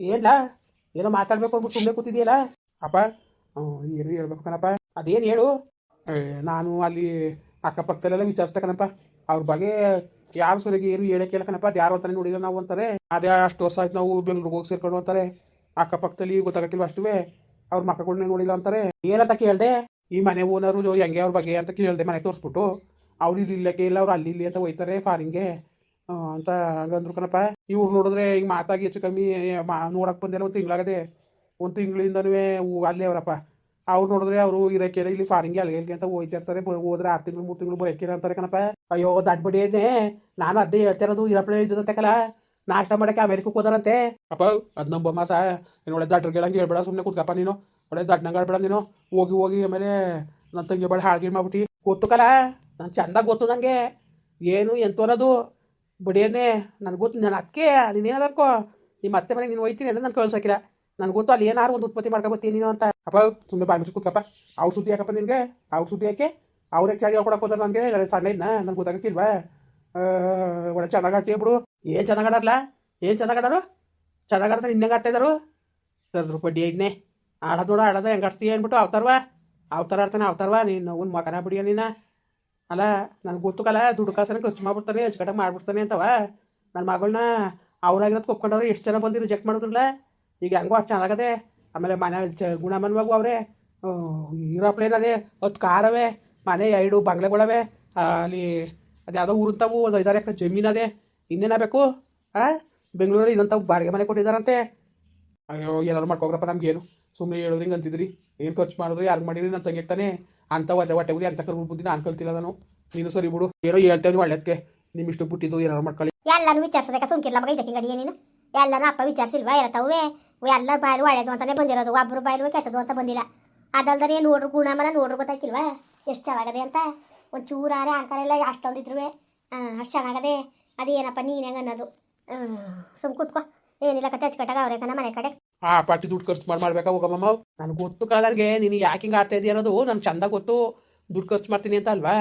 ಏನ್ಲ? ಏನೋ ಮಾತಾಡ್ಬೇಕು ಅಂದ್ಬಿಟ್ಟು ಸುಮ್ಮನೆ ಕೂತಿದೆಯಲ್ಲ? ಅಪ್ಪ ಏನು ಹೇಳ್ಬೇಕು ಕಣಪ್ಪ. ಅದೇನು ಹೇಳು? ನಾನು ಅಲ್ಲಿ ಅಕ್ಕಪಕ್ಕದಲ್ಲೆಲ್ಲ ವಿಚಾರಿಸ್ದೆ ಕಣಪ್ಪ. ಅವ್ರ ಬಗ್ಗೆ ಯಾರು ಸರಿಯಾಗಿ ಏನು ಹೇಳಕ್ಕಿಲ್ಲ ಕಣಪ್ಪ. ಅದು ಯಾರು ಅಂತಾನೆ ನೋಡಿಲ್ಲ ನಾವು ಅಂತಾರೆ. ಅದೇ ಅಷ್ಟು ವರ್ಷ ಆಯ್ತು ನಾವು ಬೆಂಗ್ಳೂರಿಗೆ ಹೋಗಿ ಸೇರ್ಕೊಂಡು ಅಂತಾರೆ. ಅಕ್ಕಪಕ್ಕದಲ್ಲಿ ಗೊತ್ತಾಗಕ್ಕಿಲ್ವ ಅಷ್ಟುವೇ? ಅವ್ರ ಮಕ್ಕಳನ್ನ ನೋಡಿಲ್ಲ ಅಂತಾರೆ. ಏನಂತ ಕೇಳಿದೆ? ಈ ಮನೆ ಓನರು ಹೆಂಗೆ ಅವ್ರ ಬಗ್ಗೆ ಅಂತ ಕೇಳಿದೆ ಮನೆ ತೋರಿಸ್ಬಿಟ್ಟು. ಅವ್ರು ಇಲ್ಲಿ ಇಲ್ಲಕ್ಕೆ ಇಲ್ಲ ಅವ್ರು ಅಲ್ಲಿ ಇಲ್ಲಿ ಅಂತ ಹೋಯ್ತಾರೆ ಫಾರಿಂಗೆ ಆ, ಅಂತ ಹಂಗಂದ್ರು ಕಣಪ್ಪ. ಇವ್ರು ನೋಡಿದ್ರೆ ಈಗ ಮಾತಾಗಿ ಹೆಚ್ಚು ಕಮ್ಮಿ ಮಾ ನೋಡಕ್ಕೆ ಬಂದಿಲ್ಲ ಒಂದು ತಿಂಗಳಾಗದೆ. ಒಂದು ತಿಂಗಳಿಂದನೂ ಅಲ್ಲೇ ಅವರಪ್ಪ. ಅವ್ರು ನೋಡಿದ್ರೆ ಅವರು ಇರೋಕ್ಕೆಲ್ಲ ಇಲ್ಲಿ ಫಾರಿಂಗೆ ಅಲ್ಲಿ ಅಂತ ಹೋಯ್ತಾ ಇರ್ತಾರೆ. ಹೋದ್ರೆ ಆರು ತಿಂಗಳು, ಮೂರು ತಿಂಗಳು ಬರೋಕ್ಕಿಲ್ಲ ಅಂತಾರೆ ಕಣಪ್ಪ. ಅಯ್ಯೋ, ದಾಟ್ಬಿಡಿ ಇದೆ ನಾನು ಅದೇ ಹೇಳ್ತಾ ಇರೋದು ಇರಪ್ಲೇ ಇದ್ದದಂತೆ ಕಲ. ನಾಷ್ಟ ಮಾಡಕ್ಕೆ ಅಮೇರಿಕಕ್ಕೆ ಹೋದಾರಂತೆ. ಅಪ್ಪ, ಅದು ನಂಬ ಮಾತ. ಒಳ್ಳೆ ದಡ್ಡರ್ಗಳಂಗೆ ಹೇಳ್ಬೇಡ ಸುಮ್ಮನೆ ಕೂತ್ಕಪ್ಪ ನೀನು. ಒಳ್ಳೆ ದಡ್ಡಂಗೆ ಹೇಳ್ಬೇಡ ನೀನು. ಹೋಗಿ ಹೋಗಿ, ಆಮೇಲೆ ನನ್ನ ತಂಗಿ ಬಳೆ ಹಾಳ್ಗೀಡ್ ಮಾಡ್ಬಿಟ್ಟು. ಗೊತ್ತು ಕಲ? ನಾನು ಚಂದ ಗೊತ್ತು ನನಗೆ ಏನು ಎಂತ ಅನ್ನೋದು. ಬಡಿಯನ್ನೇ ನನಗೆ ಗೊತ್ತು, ನಾನು ಅದಕ್ಕೆ ನೀನೇನಾರು ಅನ್ಕೋ. ನಿಮ್ಮ ಅತ್ತೆ ಮನೆಗೆ ನೀನು ಹೋಯ್ತೀನಿ ಅಂದ್ರೆ ನಾನು ಕಳ್ಸೋಕಿಲ್ಲ ನನಗೆ ಗೊತ್ತು ಅಲ್ಲಿ ಏನಾರು ಒಂದು ಉತ್ಪತ್ತಿ ಮಾಡ್ಕೊಬತ್ತೀನಿ ನೀನು ಅಂತ. ಅಪ್ಪ ಸುಮ್ಮನೆ ಬಾಯಿ ಮುಚ್ಚಿ ಕೂತ್ಕಪ್ಪ. ಅವ್ರ ಸುದ್ದಿ ಯಾಕಪ್ಪ ನಿನಗೆ? ಅವ್ರ ಸುದ್ದಿ ಯಾಕೆ? ಅವ್ರೇ ಚಾಡಿ ಹೇಳ್ಕೊಡಕ್ಕೆ ಹೋದ್ರೆ ನನಗೆ. ಸಣ್ಣ ಇದ್ನ, ನನಗೆ ಗೊತ್ತಾಗಕ್ಕಿಲ್ವ? ಒಳ್ಳೆ ಚೆನ್ನಾಗಿ ಆಡ್ತೀಯ ಬಿಡು ಏನು ಚೆನ್ನಾಗಿ ಆಡಲ್ಲ ಏನು ಚೆನ್ನಾಗಿ ಆಡೋರು ಚೆನ್ನಾಗಿ ಆಡ್ತಾರೆ ಇನ್ನಂಗೆ ಆಡ್ತಾ ಇದ್ದಾರು ಕರೆದ್ರು ಬಡ್ಡಿ ಐದನೇ. ಆಡೋದು ನೋಡ, ಆಡೋದ ಹೆಂಗೆ ಆಡ್ತೀಯ ಅಂದ್ಬಿಟ್ಟು ಅವತಾರವಾ. ಅವತಾರ ಆಡ್ತಾನೆ ಅವತಾರವಾ. ನೀನು ಒಂದು ಮಕನ ಬಿಡಿಯ ನೀನ. ಅಲ್ಲ, ನನಗೆ ಗೊತ್ತು ಕಲ ದುಡ್ಡು ಕಾಸನ ಖರ್ಚು ಮಾಡ್ಬಿಡ್ತಾನೆ ಅಚ್ಚುಕಟ್ಟಾಗಿ ಮಾಡ್ಬಿಡ್ತಾನೆ ಅಂತವ. ನನ್ನ ಮಗಳನ್ನ ಅವ್ರಾಗಿರೋದು ಒಪ್ಕೊಂಡವ್ರೆ ಎಷ್ಟು ಜನ ಬಂದು ರಿಜೆಕ್ಟ್ ಮಾಡಿದ್ರಲ್ಲ? ಈಗ ಹೆಂಗೋ ಅಷ್ಟು ಚೆನ್ನಾಗದೆ, ಆಮೇಲೆ ಮನೆ ಚ ಗುಣಮನ್ವಾಗು ಅವರೇ. ಇರೋಪ್ಲೇನ್ ಅದೇ ಹತ್ತು ಕಾರವೆ ಮನೆ ಎರಡು ಬಂಗ್ಲೆಗಳವೆ ಅಲ್ಲಿ ಅದು ಯಾವುದೋ ಊರಂತವು ಒಂದು ಐದಾರು ಎಕರೆ ಜಮೀನು ಅದೇ ಇನ್ನೇನು ಬೇಕು? ಹಾಂ ಬೆಂಗಳೂರಲ್ಲಿ ಇನ್ನೊಂದು ಬಾಡಿಗೆ ಮನೆ ಕೊಟ್ಟಿದ್ದಾರಂತೆ ಅಯ್ಯೋ ಏನಾದ್ರು ಮಾಡ್ಕೋಗ್ರಪ್ಪ ಏನು ಸುಮ್ಮನೆ ಹೇಳೋದು ಹಿಂಗೆ ಅಂತಿದ್ರಿ. ಏನು ಖರ್ಚು ಮಾಡಿದ್ರಿ ಯಾರು ಮಾಡಿರಿ ನನ್ನ ತಂಗಿ ತಾನೆ. ಅಂತ ಒಟ್ಟೆ ಹೊಟ್ಟೆ ಉರಿ ಅಂತ ಕರ್ಬಿಟ್ಟು ಬುದ್ಧಿ ನಾನು ನಾನು ಸರಿ ಬಿಡು. ಏನೋ ಹೇಳ್ತೇವೆ ಒಳ್ಳೆದಕ್ಕೆ. ನಿಮ್ಮ ಇಷ್ಟು ಏನಾರು ಮಾಡ್ಕೊಳ್ಳಿ. ಎಲ್ಲಾನು ವಿಚಾರಿಸಬೇಕ ಸುಮ್ಕಿಲ್ಲ ಮಗ ಇದಕ್ಕೆ ಗಡಿಯ ನೀನು. ಎಲ್ಲಾನು ಅಪ್ಪ ವಿಚಾರಿಸಿಲ್ವಾ ಇರತ್ತವೆ ಎಲ್ಲರ ಬಾಯಲ್ಲಿ ಒಳ್ಳೇದು ಅಂತಾನೆ ಬಂದಿರೋದು, ಒಬ್ರು ಬಾಯಲ್ಲಿ ಕೆಟ್ಟದು ಅಂತ ಬಂದಿಲ್ಲ. ಅದಲ್ದರೆ ನೋಡ್ರು ಗುಣಮನ, ನೋಡ್ರು ಗೊತ್ತಾಕಿಲ್ವಾ? ಎಷ್ಟು ಚೆನ್ನಾಗದೆ ಅಂತ. ಒಂದು ಚೂರಾರೆ ಆಡ್ಕಳೆಲ್ಲ ಅಷ್ಟೊಂದಿದ್ರು ಅಷ್ಟು ಚೆನ್ನಾಗದೆ. ಅದೇನಪ್ಪ ನೀನು ಹೆಂಗೆ ಅನ್ನೋದು? ಸುಮ್ ಕೂತ್ಕೋ ಏನಿಲ್ಲ, ಕಟ್ಟೆ ಹಚ್ಕಟ್ಟಾಗ ಅವ್ರೆ ಕಣ ಮನೆ ಕಡೆ. ಆ ಪಾರ್ಟಿ ದುಡ್ಡು ಖರ್ಚು ಮಾಡಿ ಮಾಡ್ಬೇಕಾ ಹೋಗಮ್ಮ ನನಗೆ ಗೊತ್ತು ಕಾಲಾರ್ಗೆ, ನೀನು ಯಾಕೆ ಹಿಂಗೆ ಆಡ್ತಾ ಇದೆಯಾ ಅನ್ನೋದು ನನಗೆ ಚಂದ ಗೊತ್ತು. ದುಡ್ಡು ಖರ್ಚು ಮಾಡ್ತೀನಿ ಅಂತ ಅಲ್ವಾ?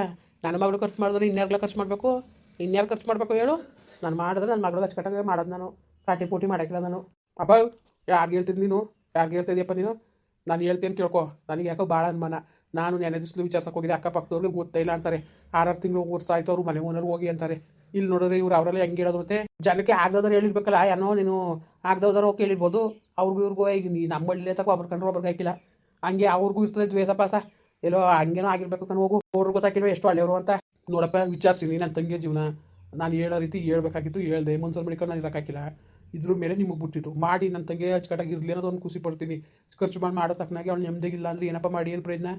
ನನ್ನ ಮಗಳು ಖರ್ಚು ಮಾಡಿದ್ರೆ ಇನ್ಯಾರ್ಗೆಲ್ಲ ಖರ್ಚು ಮಾಡಬೇಕು? ಇನ್ಯಾರು ಖರ್ಚು ಮಾಡಬೇಕು ಹೇಳು? ನಾನು ಮಾಡಿದ್ರೆ ನನ್ನ ಮಗಳು ಅಚ್ಚುಕಟ್ಟಾಗೆ ಮಾಡೋದು ನಾನು. ಪಾರ್ಟಿ ಪೂಟಿ ಮಾಡೋಕ್ಕಿಲ್ಲ ನಾನು. ಅಪ್ಪ ಯಾರಿಗೆ ಹೇಳ್ತೀನಿ ನೀನು? ಯಾರಿಗೆ ಹೇಳ್ತಾ ನೀನು? ನಾನು ಹೇಳ್ತೇನೆ ಕೇಳ್ಕೊ. ನನಗೆ ಯಾಕೋ ಭಾಳ ಅನುಮಾನ. ನಾನು ನೆನೆ ದಿವಸ ವಿಚಾರ್ಸಕ್ಕೆ ಹೋಗಿದ್ದೆ. ಅಕ್ಕಪಕ್ಕದವ್ರಿಗೆ ಗೊತ್ತೇ ಇಲ್ಲ ಅಂತಾರೆ. ಆರಾರು ತಿಂಗಳು ವರ್ಷ ಅವ್ರು ಮನೆ ಓನರ್ ಹೋಗಿ ಅಂತಾರೆ. ಇಲ್ಲಿ ನೋಡಿದ್ರೆ ಇವ್ರು ಅವರೆಲ್ಲ ಹೆಂಗೆ ಹೇಳೋದು ಮತ್ತೆ ಜನಕ್ಕೆ ಆಗದವ್ರು ಹೇಳಿರ್ಬೇಕಲ್ಲ, ಏನೋ ನೀನು ಆಗದವ್ರು ಕೇಳಿರ್ಬೋದು. ಅವ್ರಿಗೂ ಇವ್ರಿಗೂ ಈಗ ನೀ ನಮ್ಮ ಹಳ್ಳಿ ತಗೋ ಒಬ್ರು ಕಂಡ್ರೆ ಒಬ್ರಿಗೆ ಹಾಕಿಲ್ಲ. ಹಂಗೆ ಅವ್ರಿಗೂ ಇರ್ತದೆ ದ್ವೇಷ ಪಾಸ. ಎಲ್ಲೋ ಹಂಗೇನೋ ಆಗಿರ್ಬೇಕು ಕಣ ಹೋಗು. ಅವ್ರಿಗೆ ಗೊತ್ತಾಗಿಲ್ವ ಎಷ್ಟು ಹಳ್ಳಿಯವರು ಅಂತ. ನೋಡಪ್ಪ, ವಿಚಾರಿಸಿನಿ ನನ್ನ ತಂಗಿಯ ಜೀವನ. ನಾನು ಹೇಳೋ ರೀತಿ ಹೇಳ್ಬೇಕಾಗಿತ್ತು, ಹೇಳ್ದೆ. ಮನ್ಸಲ್ಲಿ ಮಡಿಕೊಂಡು ನಾನು ಇರೋಕ್ಕಾಗಿಲ್ಲ ಇದ್ರ ಮೇಲೆ ನಿಮಗೆ ಬಿಟ್ಟಿತ್ತು ಮಾಡಿ ನನ್ನ ತಂಗಿ ಅಚ್ಚುಕಟ್ಟಾಗಿ ಇರಲಿ ಅನ್ನೋದು ಒಂದು ಖುಷಿ ಪಡ್ತೀನಿ. ಖರ್ಚು ಮಾಡಿ ಮಾಡೋ ತಕ್ಕನಾಗೆ ಅವ್ಳು ನೆಮ್ಮದಿಗಿಲ್ಲ ಅಂದ್ರೆ ಏನಪ್ಪ ಮಾಡಿ ಏನು ಪ್ರಯತ್ನ?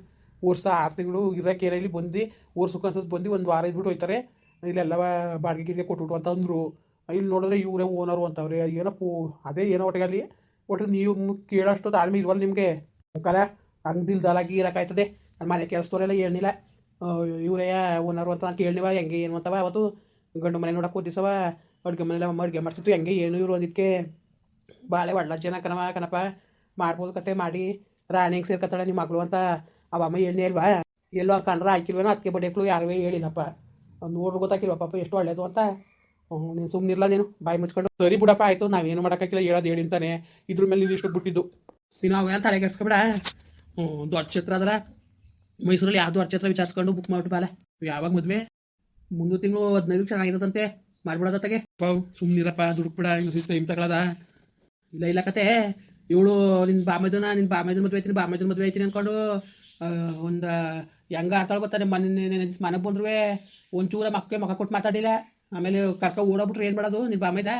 ವರ್ಷ ಆರು ತಿಂಗಳು ಇರೋಕೆ ಇಲ್ಲಿ ಬಂದು, ವರ್ಷಕ್ಕೆ ಅನ್ಸೋದು ಬಂದು ಒಂದು ವಾರ ಇದ್ಬಿಟ್ಟು ಹೋಯ್ತಾರೆ. ಇಲ್ಲೆಲ್ಲವ ಬಾಡಿಗೆ ಗಿಡಿಗೆ ಕೊಟ್ಬಿಟ್ಟು ಅಂತ ಅಂದರು. ಇಲ್ಲಿ ನೋಡಿದ್ರೆ ಇವರೇ ಓನರು ಅಂತವ್ರೆ ಏನಪ್ಪ, ಅದೇ ಏನೋ ಒಟ್ಟಿಗೆ ಅಲ್ಲಿ. ಒಟ್ಟು ನೀವು ಕೇಳೋಷ್ಟು ತಾಳ್ಮೆ ಇಲ್ವಲ್ಲ ನಿಮಗೆ? ಕಲ ಹಂಗ್ದಿಲ್ದಲಾಗಿ ಇರೋಕ್ಕಾಯ್ತದೆ ನಾನು ಮನೆ ಕೆಲಸದವರೆಲ್ಲ ಹೇಳಿಲ್ಲ ಇವರೇ ಓನರು ಅಂತ ನಾನು ಕೇಳಿವ ಹೆಂಗೆ ಏನು ಅಂತವ. ಅವತ್ತು ಗಂಡು ಮನೆ ನೋಡಕ್ಕೆ ಕೂತಿಸವ ಅಡುಗೆ ಮನೆಯಲ್ಲ ಅಡುಗೆ ಮಾಡ್ತಿತ್ತು. ಹೆಂಗೆ ಏನು ಇವರು ಅಂದಿದ್ದಕ್ಕೆ ಬಾಳೆ ಒಳ್ಳೆ ಜನ ಕಣವ ಕಣಪ್ಪ. ಮಾಡ್ಬೋದು ಕತೆ, ಮಾಡಿ. ರಾಣಿಗೆ ಸೇರ್ಕತ್ತಾಳೆ ನಿಮ್ಮ ಮಗಳು ಅಂತ. ಅವಮ್ಮ ಅಮ್ಮ ಹೇಳಿ ಅಲ್ವಾ ಎಲ್ಲೋ ಕಂಡ್ರೆ ಹಾಕಿಲ್ವೇನೋ ಅದಕ್ಕೆ ಬಡಿಯಕ್ಕಳು ಯಾರೂ ಹೇಳಿಲ್ಲಪ್ಪ. ನೋಡ್ರು ಗೊತ್ತಾಗಿಲ್ವ ಪಾಪ ಎಷ್ಟು ಒಳ್ಳೇದು ಅಂತ. ನೀನು ಸುಮ್ಮನಿರ್ಲ ನೀನು. ಬಾಯಿ ಮುಚ್ಕೊಂಡು. ಸರಿ ಬಿಡಪ್ಪ, ಆಯಿತು. ನಾವೇನು ಮಾಡೋಕ್ಕಾಗಿಲ್ಲ. ಹೇಳೋದು ಹೇಳಿ ಅಂತಾನೆ. ಇದ್ರ ಮೇಲೆ ನೀನು ಇಷ್ಟು ಬಿಟ್ಟಿದ್ದು. ನೀನು ಅವೆಲ್ಲ ತಲೆ ಕೆಡ್ಸ್ಕೊಬೇಡ. ಹ್ಞೂ ದೊಡ್ಡ ಛತ್ರ ಅದರ ಮೈಸೂರಲ್ಲಿ ಯಾವುದು ದೊಡ್ಡ ಛತ್ರ ವಿಚಾರಿಸ್ಕೊಂಡು ಬುಕ್ ಮಾಡ್ಬಿಟ್ಟು ಬಾಲೆ. ಯಾವಾಗ ಮದುವೆ? ಮುಂದೆ ತಿಂಗಳು ಹದಿನೈದು ಚೆನ್ನಾಗಿರುತ್ತಂತೆ ಮಾಡ್ಬಿಡೋದ ತಗೆ ಪಾವ್ ಸುಮ್ಮನಿರಪ್ಪ ದುಡ್ಡು ಬಿಡ ಟೈಮ್ ತಗೊಳದ? ಇಲ್ಲ ಇಲ್ಲ ಕತೆ. ಇವಳು ನಿನ್ನ ಬಾಮೈದನ ನಿನ್ನ ಬಾಮೈದನ ಮದುವೆ ಆಯ್ತೀನಿ ಬಾಮೈದನ ಮದುವೆ ಆಯ್ತೀನಿ ಅಂದ್ಕೊಂಡು ಒಂದು ಹೆಂಗ ಆಡ್ತಾಳೆ ಗೊತ್ತಾ ನಿಮ್ಮ ಮನೆ ಮನೆಗೆ ಬಂದ್ರು ಒಂಚೂರ ಮಕ್ಕಳು ಮಕ್ಕ ಕೊಟ್ಟು ಮಾತಾಡಿಲ್ಲ. ಆಮೇಲೆ ಕರ್ಕ ಓಡೋಗ್ಬಿಟ್ರೆ ಏನು ಮಾಡೋದು? ನಿಮ್ಮ ಬಾಮೈದ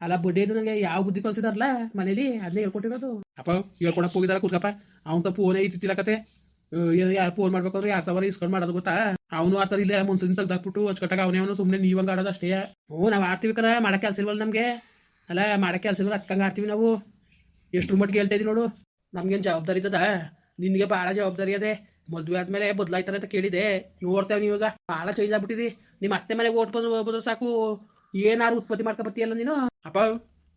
ಅಲ್ಲ, ಬಡ್ಡಿ ಇದು ನನಗೆ ಯಾವ ಬುದ್ಧಿ ಕಲ್ಸಿದಾರಲ್ಲ ಮನೇಲಿ? ಅದನ್ನೇ ಹೇಳ್ಕೊಟ್ಟಿರೋದು. ಅಪ್ಪ ಹೇಳ್ಕೊಡಕ್ಕೆ ಹೋಗಿದಾರ ಕೂತ್ಕಪ್ಪ. ಅವ್ನ ತಪ್ಪು ಫೋನೇ ಐತಿ ಕತೆ. ಯಾರು ಫೋನ್ ಮಾಡ್ಬೇಕು ಅಂದ್ರೆ ಯಾರು ತವರ ಇಸ್ಕೊಂಡು ಮಾಡೋದು ಗೊತ್ತಾ? ಅವನು ಆ ಥರ ಇಲ್ಲ ಮುನ್ಸಿನ ತೆಗ್ದಾಕ್ಬಿಟ್ಟು ಅಚ್ಚುಕಟ್ಟಾಗ ಅವನೇ ಅವನು ಸುಮ್ಮನೆ ನೀವಂಗೆ ಆಡೋದು ಅಷ್ಟೇ. ಓ ನಾವು ಆಡ್ತೀವಿ ಕರ ಮಾಡಕ್ಕೆ ಕೆಲಸ ಇಲ್ವಲ್ಲ ನಮಗೆ? ಅಲ್ಲ ಮಾಡಕ್ಕೆ ಕೆಲಸ ಇಲ್ವಲ್ಲ ಅಕ್ಕಂಗೆ ಆಡ್ತೀವಿ ನಾವು. ಎಷ್ಟು ಮಟ್ಟಿಗೆ ಹೇಳ್ತಾ ಇದೀವಿ ನೋಡು. ನಮ್ಗೇನು ಜವಾಬ್ದಾರಿ ಇದ್ದದ? ನಿನಗೆ ಭಾಳ ಜವಾಬ್ದಾರಿ ಅದೇ. ಮದುವೆ ಆದ್ಮೇಲೆ ಬದಲಾಯ್ತಾರೆ ಅಂತ ಕೇಳಿದೆ. ನೋಡ್ತೇವೆ ನೀವಾಗ ಭಾಳ ಚೇಂಜ್ ಆಗ್ಬಿಟ್ಟಿರಿ ನಿಮ್ಮ ಅತ್ತೆ ಮನೆಗೆ ಓಟ್ ಬಂದು ಸಾಕು. ಏನಾರು ಉತ್ಪತ್ತಿ ಮಾಡ್ಕೊಬತ್ತೀಯಲ್ಲ ನೀನು? ಅಪ್ಪ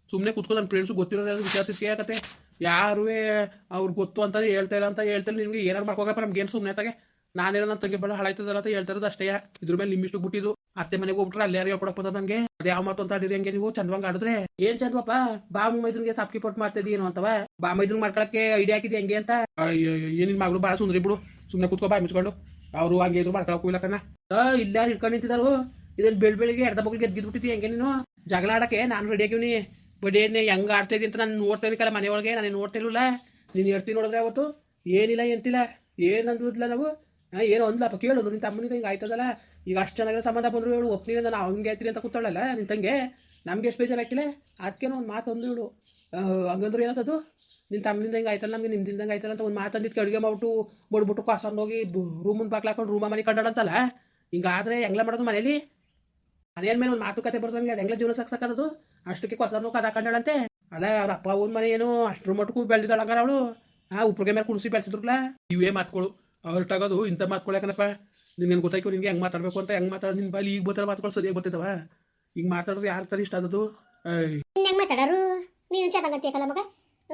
ಸುಮ್ಮನೆ ಕುತ್ಕೊಂಡು ನನ್ನ ಫ್ರೆಂಡ್ಸ್ ಗೊತ್ತಿರೋದು ವಿಚಾರಿಸಿದ್ಕೆ ಕತೆ ಯಾರು ಅವ್ರು ಗೊತ್ತು ಅಂತ ಹೇಳ್ತಾ ಇಲ್ಲ ಅಂತ ಹೇಳ್ತಾರೆ ನಿಮಗೆ ಏನಾರು ಮಾಡ್ಕೋಗಪ್ಪ ನಮ್ಗೆ ಏನು ಸುಮ್ಮನೆ ತಾಗೆ ನಾನೇನೋ ನನ್ನ ತಂಗಿ ಬಳ ಹಾಳಾಯ್ತದಲ್ಲ ಅಂತ ಹೇಳ್ತಾ ಅಷ್ಟೇ. ಇದ್ರ ಮೇಲೆ ನಿಮ್ಮಿಷ್ಟು ಬಿಟ್ಟಿದ್ದು. ಅತ್ತೆ ಮನೆಗೆ ಹೋಗ್ಬಿಟ್ರೆ ಅಲ್ಲೇ ಯಾರು ಕೊಡಕ್ ಬಂದ ನನಗೆ ಅದೇ ಯಾವ ಮಾತು ಅಂತ ಆಡಿರಿ ಹಂಗೆ ನೀವು? ಚಂದವಂಗ ಆಡಿದ್ರೆ? ಏನ್ ಚಂದ್ವಪ್ಪ? ಬಾ ಮೈದ್ರಿಗೆ ಸಾಪ್ಕಿ ಪಟ್ ಮಾಡ್ತಿದ್ದೀನೋ ಅಂತವ? ಬಾ ಮೈದ್ರಿಗೆ ಮಾಡ್ಕೊಳಕ್ಕೆ ಐಡಿಯಾ ಹಾಕಿದ್ದೆ ಹೆಂಗೆ ಅಂತ? ಏನಿನ್ ಮಗಳು? ಬಹಳ ಸುಂದ್ರಿ ಬಿಡು. ಸುಮ್ಮನೆ ಕೂತ್ಕೋ, ಬಾಯ್ ಮುಚ್ಕೊಂಡು. ಅವರು ಹಂಗೆ ಇದ್ರು ಮಾಡ್ಕೊಳಕ್ ಹೋಗ್ಲಕ್ಕನ ಇಲ್ಲ ಹಿಡ್ಕೊಂಡು ನಿಂತಿದ್ದಾರು ಇದನ್ನ ಬೆಳ್ ಬೆಳಿಗ್ಗೆ ಎಡ್ದ ಬಗ್ಲಿಗೆ ಗೆದ್ಬಿಟ್ಟಿದ್ದಿ ಹೆಂಗೆ ನೀನು? ಜಗಳ ಆಡಕ್ಕೆ ನಾನು ರೆಡಿ ಆಗಿವ್ನಿ. ಬಡಿಯನ್ನ ಹೆಂಗ ಆಡ್ತಾ ಇದ್ದೀನಿ ಅಂತ ನಾನು ನೋಡ್ತಾ ಇದ್ದೀನಿ ಕಲ ಮನೆಯೊಳಗೆ, ನಾನು ನೋಡ್ತಿರ್ಲಿಲ್ಲ ನೀನು ಹೇಳ್ತೀನಿ ನೋಡಿದ್ರೆ ಅವತ್ತು. ಏನಿಲ್ಲ, ಎಂತಿಲ್ಲ. ಏನಂದ್ರಲ್ಲ ನಾವು? ಏನು ಏನೋ ಅಂದ್ಲಪ್ಪ ಕೇಳೋದು ನಿನ್ನ ತಮ್ಮನಿಂದ ಹಿಂಗೆ ಆಯ್ತದಲ್ಲ? ಈಗ ಅಷ್ಟು ಚೆನ್ನಾಗಿರೋ ಸಂಬಂಧ ಬಂದರು ಹೇಳು ಒಪ್ನಿಗೆ ನಾನು ಅವ್ನಿಗೆ ಆಯ್ತೀನಿ ಅಂತ ಕೂತಾಳಲ್ಲ ನಿನ್ನ ತಂಗೆ? ನಮಗೆ ಎಷ್ಟು ಬೇಜಾರು ಹಾಕಿಲ್ಲ ಅದಕ್ಕೇನೋ ಒಂದು ಮಾತು ಅಂದು ಹೇಳು. ಹಂಗಂದ್ರೆ ಏನತ್ತದು ನಿನ್ನ ತಮ್ಮನಿಂದ ಹಿಂಗೆ ಆಯ್ತಲ್ಲ ನಮಗೆ ನಿಮ್ದಿಂದ ಆಯ್ತಲ್ಲ ಅಂತ ಒಂದು ಮಾತು ಅಂದಿತ್ತು ಅಡುಗೆ ಮಾಡ್ಬಿಟ್ಟು ಬಡ್ಬಿಟ್ಟು ಕಾಸನ್ನು ಹೋಗಿ ರೂಮ್ ಮುಂದೆ ಹಾಕೊಂಡು ರೂಮ ಮನೆ ಕಂಡಾಡಂತಲ್ಲ ಹಿಂಗಾದ್ರೆ ಹೆಂಗ್ಲ ಮಾಡೋದು ಮನೇಲಿ? ಮನೆಯ ಮೇಲೆ ಒಂದು ಮಾತುಕತೆ ಬರ್ತಂಗೆ ಅದು ಹೆಂಗ್ಲ ಜೀವನ ಸಾಕ್ಸಕ್ಕದು ಅಷ್ಟಕ್ಕೆ ಕೊಸನ್ನು ಕದ ಕಂಡಾಳಂತೆ ಅದೇ ಅವ್ರ ಅಪ್ಪ ಅವ್ನ ಮನೆ ಏನು ಅಷ್ಟ್ರ ಮಟ್ಟಕ್ಕೂ ಬೆಳೆದಿದ್ದಾಳಂಗಾರ ಅವಳು? ಆ ಉಪ್ರಿಗೆ ಮೇಲೆ ಕುಣಿಸಿ ಬೆಳೆಸಿದ್ರಲ್ಲ ಇವೇ ಮಾತುಗಳು ತಗೋದು ಇಂಥ ಮಾತುಗಳು ಯಾಕನಪ್ಪ? ನಿನ್ಗೆ ಗೊತ್ತಾಯ್ತು ನಿನ್ಗೆ ಹೆಂಗೆ ಮಾತಾಡಬೇಕು ಅಂತ ಹೆಂಗೆ ಮಾತಾಡೋದು ನಿನ್ನ ಬಾಲಿ ಈಗ ಬರ್ತಾರೆ ಮಾತುಗಳು ಸರಿಯಾಗಿ ಬರ್ತಿದ್ದಾವ ಈಗ ಮಾತಾಡೋದು ಯಾರು ತರ ಇಷ್ಟ ಆದದು ಹೆಂಗೆ ಹೆಂಗ್ ಮಾತಾಡೋರು? ನೀನು ಚೆನ್ನಾಗಂತೀಯಕಲ್ಲ ಮಗ?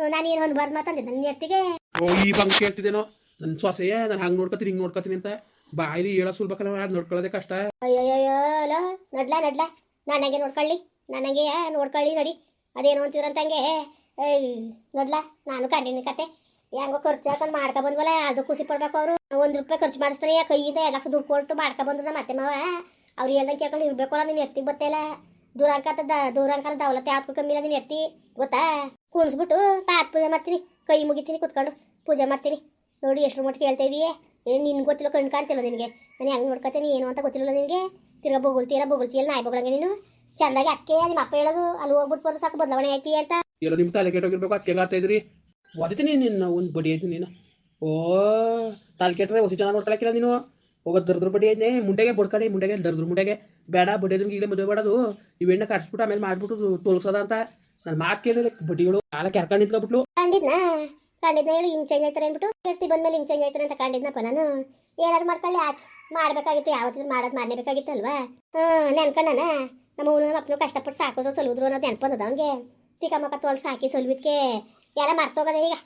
ನಾನು ಒಂದು ಬರ್ದು ಮಾತಂದಿದ್ದೆ ನನ್ನ ಎರ್ತಿಗೆ ಓ ಈ ಬಂಗ್ ಕೇಳ್ತಿದ್ದೇನೋ? ನನ್ನ ಸೊಸೆಯ ನಾನು ಹಂಗೆ ನೋಡ್ಕೊತೀನಿ ಹಿಂಗೆ ನೋಡ್ಕೊತೀನಿ ಅಂತ ಬಾಯಿ ಹೇಳ ಸುಲ್ಬೇಕಲ್ಲ ಅದು ನೋಡ್ಕೊಳ್ಳೋದೇ ಕಷ್ಟ. ನಡ್ಲಾ ನಡ್ಲ ನಡ್ಲ ನನಗೆ ನೋಡ್ಕೊಳ್ಳಿ ನನಗೆ ನೋಡ್ಕೊಳ್ಳಿ ನಡಿ ಅದೇನು ಅಂತಿದ್ರಂತಂಗೆ ನಡ್ಲಾ ನಾನು ಕಂಡಿನಿ ಕತೆ ಹೆಂಗೋ ಖರ್ಚು ಹಾಕೊಂಡು ಮಾಡ್ಕೊ ಬಂದ್ವಲ್ಲ ಅದು ಖುಷಿ ಪಡ್ಬೇಕು ಅವರು ಒಂದು ರೂಪಾಯಿ ಖರ್ಚು ಮಾಡಿಸ್ತಾರೆ ಕೈಯಿಂದ ಎರಡು ಲಕ್ಷ ದುಡ್ಡು ಕೊಟ್ಟು ಮಾಡ್ಕೊ ಬಂದ್ರು ಮತ್ತೆ ಮಾವ ಅವ್ರು ಎಲ್ಲ ಕೇಳ್ಕೊಂಡು ಇರ್ಬೇಕು ಅಲ್ಲ ಎತ್ತಿಗೆ ಎರ್ತಿಗೆ ದೂರ ಅಂಕ ದೂರ ಅಂಕ ದೌಲತ್ತೆ ಯಾವ್ದು ಕಮ್ಮಿ ಇಲ್ಲ ನೀನು ಎರ್ತಿ ಗೊತ್ತಾ ಕುಣಿಸ್ಬಿಟ್ಟು ಪಾತ್ ಪೂಜೆ ಮಾಡ್ತೀನಿ. ಕೈ ಮುಗಿತೀನಿ, ಕುತ್ಕೊಂಡು ಪೂಜೆ ಮಾಡ್ತೀನಿ. ನೋಡಿ ಎಷ್ಟು ಮಟ್ಟಿಗೆ ಹೇಳ್ತಾ ಇದೆಯೇ? ಏನು ನಿನ್ಗೆ ಗೊತ್ತಿಲ್ಲ ಕಣ್ ಕಾಣ್ತಿಲ್ಲ ನಿನಗೆ? ನಾನು ಹೆಂಗೆ ನೋಡ್ಕೊತೀನಿ, ಏನು ಅಂತ ಗೊತ್ತಿಲ್ಲ ನಿನಗೆ? ತಿರ್ಗಾ ಬೊಗಳ್ತೀಯಲ್ಲ ಬೊಗಳ್ತೀಯಲ್ಲ ನಾಯಿ ಬೊಗಳಂಗೆ ನೀನು? ಚಂದಾಗಿ ಅಕ್ಕೆ ನಿಮ್ಮ ಅಪ್ಪ ಹೇಳೋದು, ಅಲ್ಲಿ ಹೋಗ್ಬಿಟ್ಟು ಬಂದು ಸಾಕು, ಬದಲಾವಣೆ ಆಯ್ತಿ ಅಂತ. ಎಲ್ಲ ನಿಮ್ಮ ತಲೆ ಕೆಟ್ಟೋಗಿರ್ಬೇಕು, ಅಕ್ಕೆ ಆಡ್ತಾ ಇದ್ರಿ? ಓದಿತೀನಿ ನಿನ್ನ ಒಂದು ಬಡಿ ಆಯ್ತು ನೀನು. ಓ, ತಲೆ ಕೆಟ್ಟರೆ ಹೊಸ ಜನ ನೋಡ್ಕೊಳಕ್ಕಿಲ್ಲ ನೀನು? ಹೋಗೋದು ದರ್ದ್ರ ಬಡಿ ಐತೆ, ಮುಂಡೆಗೆ ಬಡ್ಕಡೆ ಮುಂಡೆಗೆ, ದರ್ದ್ರ ಮುಂಡೆಗೆ. ಬೇಡ, ಬಡಿ ಅದ್ರ ಈಗಲೇ ಮದುವೆ ಮಾಡೋದು. ಇವೆಣ್ಣೆ ಕಟ್ಸ್ಬಿಟ್ಟು ಆಮೇಲೆ ಮಾಡಿಬಿಟ್ಟು ತೋಲ್ಸೋದ ಅಂತ. ನಾನು ಮಾತು ಕೇಳಿದ್ರೆ ಬಡ್ಡಿಗಳು ಕಾಲ ಕೆರ್ಕೊಂಡು ನಿಂತ್ಕೊಬಿಟ್ಲು. ಕಂಡಿದ್ನಾ? ಕಂಡಿದ್ನ ಹೇಳಿ ಹಿಂಗೆ ಚೇಂಜ್ ಆಯ್ತಾರೆ ಅಂದ್ಬಿಟ್ಟು. ಹೇಳ್ತಿ ಬಂದ್ಮೇಲೆ ಹಿಂಗೆ ಚೇಂಜ್ ಆಯ್ತಾರೆ ಅಂತ ಕಂಡಿದ್ನಪ್ಪ ನಾನು. ಏನಾರು ಮಾಡ್ಕೊಳ್ಳಿ ಆಚೆ ಮಾಡಬೇಕಾಗಿತ್ತು ಯಾವತ್ತಿದ್ರು ಮಾಡೋದು ಮಾಡಲೇಬೇಕಾಗಿತ್ತಲ್ವಾ? ಹಾಂ ನೆನ್ಕೊಂಡನ? ನಮ್ಮ ಊರು ನಮ್ಮ ಅಪ್ಪನು ಕಷ್ಟಪಟ್ಟು ಸಾಕೋದು ಸೊಲ್ವಿದ್ರು ಅನ್ನೋದು ನೆನ್ಪದ ಅವ್ನಿಗೆ. ಚಿಕ್ಕಮ್ಮಕ್ಕ ತೋಲ್ ಸಾಕಿ ಸೊಲ್ವಿದ್ಕೆ. ಎಲ್ಲ ಮರ್ತೋಗದೆ ಈಗ.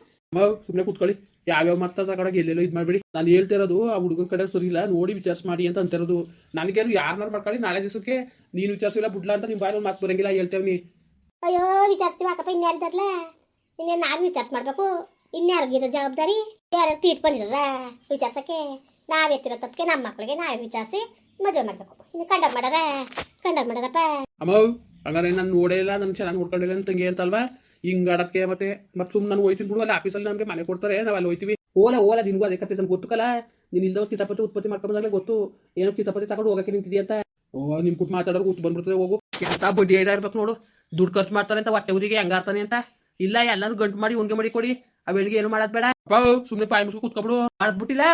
ಸುಮ್ಮನೆ ಕೂತ್ಕೊಳ್ಳಿ. ಯಾವ್ಯಾವ ಮಾತಾಡ ಕಡೆಗೆ ಎಲ್ಲೆಲ್ಲೋ ಇದು ಮಾಡಬೇಡಿ. ನಾನು ಹೇಳ್ತಿರೋದು ಆ ಹುಡುಗನ ಕಡೆ ಸುರಿಲ್ಲ ನೋಡಿ ವಿಚಾರ ಮಾಡಿ ಅಂತ ಅಂತಿರೋದು. ನನಗೇನು ಯಾರನ್ನಾರು ಮಾಡ್ಕೊಳ್ಳಿ ನಾಳೆ ದಿವಸಕ್ಕೆ ನೀನು ವಿಚಾರಿಸಿಲ್ಲ ಬಿಡ್ಲ ಅಂತ ನಿಮ್ಮ ಬಾಯಲ್ಲಿ ಮಾತು ಬರಂಗಿಲ್ಲ ಹೇಳ್ತೇವೆ ಅಯ್ಯೋ, ವಿಚಾರಿಸ್ತೀವಿ ಅಕ್ಕಪ್ಪ ಇನ್ಯಾರ್ದಾರ್ಲ ಇನ್ನೇನು ನಾವು ವಿಚಾರಿಸ್ ಮಾಡ್ಬೇಕು. ಇನ್ಯಾರಿಗಿರೋ ಜವಾಬ್ದಾರಿ? ಯಾರು ತೀಟ್ ಬಂದಿರಲ್ಲ ವಿಚಾರ್ಸಕ್ಕೆ? ನಾವು ಎತ್ತಿರೋ ತಪ್ಪಿಗೆ ನಮ್ಮ ಮಕ್ಕಳಿಗೆ ನಾವೇ ವಿಚಾರಿಸಿ ಮದುವೆ ಮಾಡಬೇಕು. ಇನ್ನು ಕಂಡ ಮಾಡಾರ? ಕಂಡ ಮಾಡಾರಪ್ಪ. ಅಮ್ಮ, ಹಂಗಾರೆ ನಾನು ನೋಡೇ ಇಲ್ಲ, ನಾನು ಚೆನ್ನಾಗಿ ನೋಡ್ಕೊಂಡಿಲ್ಲ ಅಂತ ತಂಗಿ ಅಂತಲ್ವಾ? ಹಿಂಗ್ ಆಡಕ್ಕೆ ಮತ್ತೆ ಮತ್ತೆ ಸುಮ್ಮನೆ ನಾನು ಹೋಯ್ತೀನಿ ಬಿಡು, ಅಲ್ಲಿ ಆಫೀಸಲ್ಲಿ ನಮಗೆ ಮನೆ ಕೊಡ್ತಾರೆ, ನಾವು ಅಲ್ಲಿ ಹೋಯ್ತೀವಿ. ಓಲ ಓಲ, ನಿನ್ಗೂ ಅದೇ ಕತೆ ನಮ್ಗೆ ಗೊತ್ತುಕಲ್ಲ? ನೀನು ಇಲ್ದವ್ರು ಕಿತಾಪತಿ ಉತ್ಪತ್ತಿ ಮಾಡ್ಕೊಂಡಾಗಲೇ ಗೊತ್ತು. ಏನೋ ಕಿತಾಪತಿ ತಗೊಂಡು ಹೋಗಕ್ಕೆ ನಿಂತಿದ್ಯಾ ಅಂತ? ಓ ನಿಮ್ಮ ಕುಟ್ ಮಾತಾಡೋರು ಗೊತ್ತು ಬಂದ್ಬಿಡ್ತದೆ, ಹೋಗು. ಎಂತ ಬಡ್ಡಿ ಐದಾ ಇರ್ಬೇಕು ನೋಡು. ದುಡ್ಡು ಖರ್ಚು ಮಾಡ್ತಾರೆ ಅಂತ ಹೊಟ್ಟೆ ಊರಿಗೆ ಹೆಂಗಾರ್ತಾನೆ ಅಂತ? ಇಲ್ಲ ಎಲ್ಲಾನು ಗಂಟು ಮಾಡಿ, ಉಣ್ಗೆ ಮಾಡಿ ಕೊಡಿ. ಅವೇಳಿಗೆ ಏನು ಮಾಡೋದ್ ಬೇಡ. ಸುಮ್ಮನೆ ಪಾಯ್ ಮುಸ್ಕೊ ಕೂತ್ಕೊಬಿಡು. ಮಾಡಿದ್ಬಿಟ್ಟಿಲ್ಲ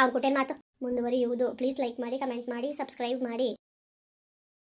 ಅವ್ರ ಕೊಟ್ಟೆ ಮಾತು ಮುಂದುವರಿಯುವುದು. ಪ್ಲೀಸ್ ಲೈಕ್ ಮಾಡಿ ಕಮೆಂಟ್ ಮಾಡಿ ಸಬ್ಸ್ಕ್ರೈಬ್ ಮಾಡಿ.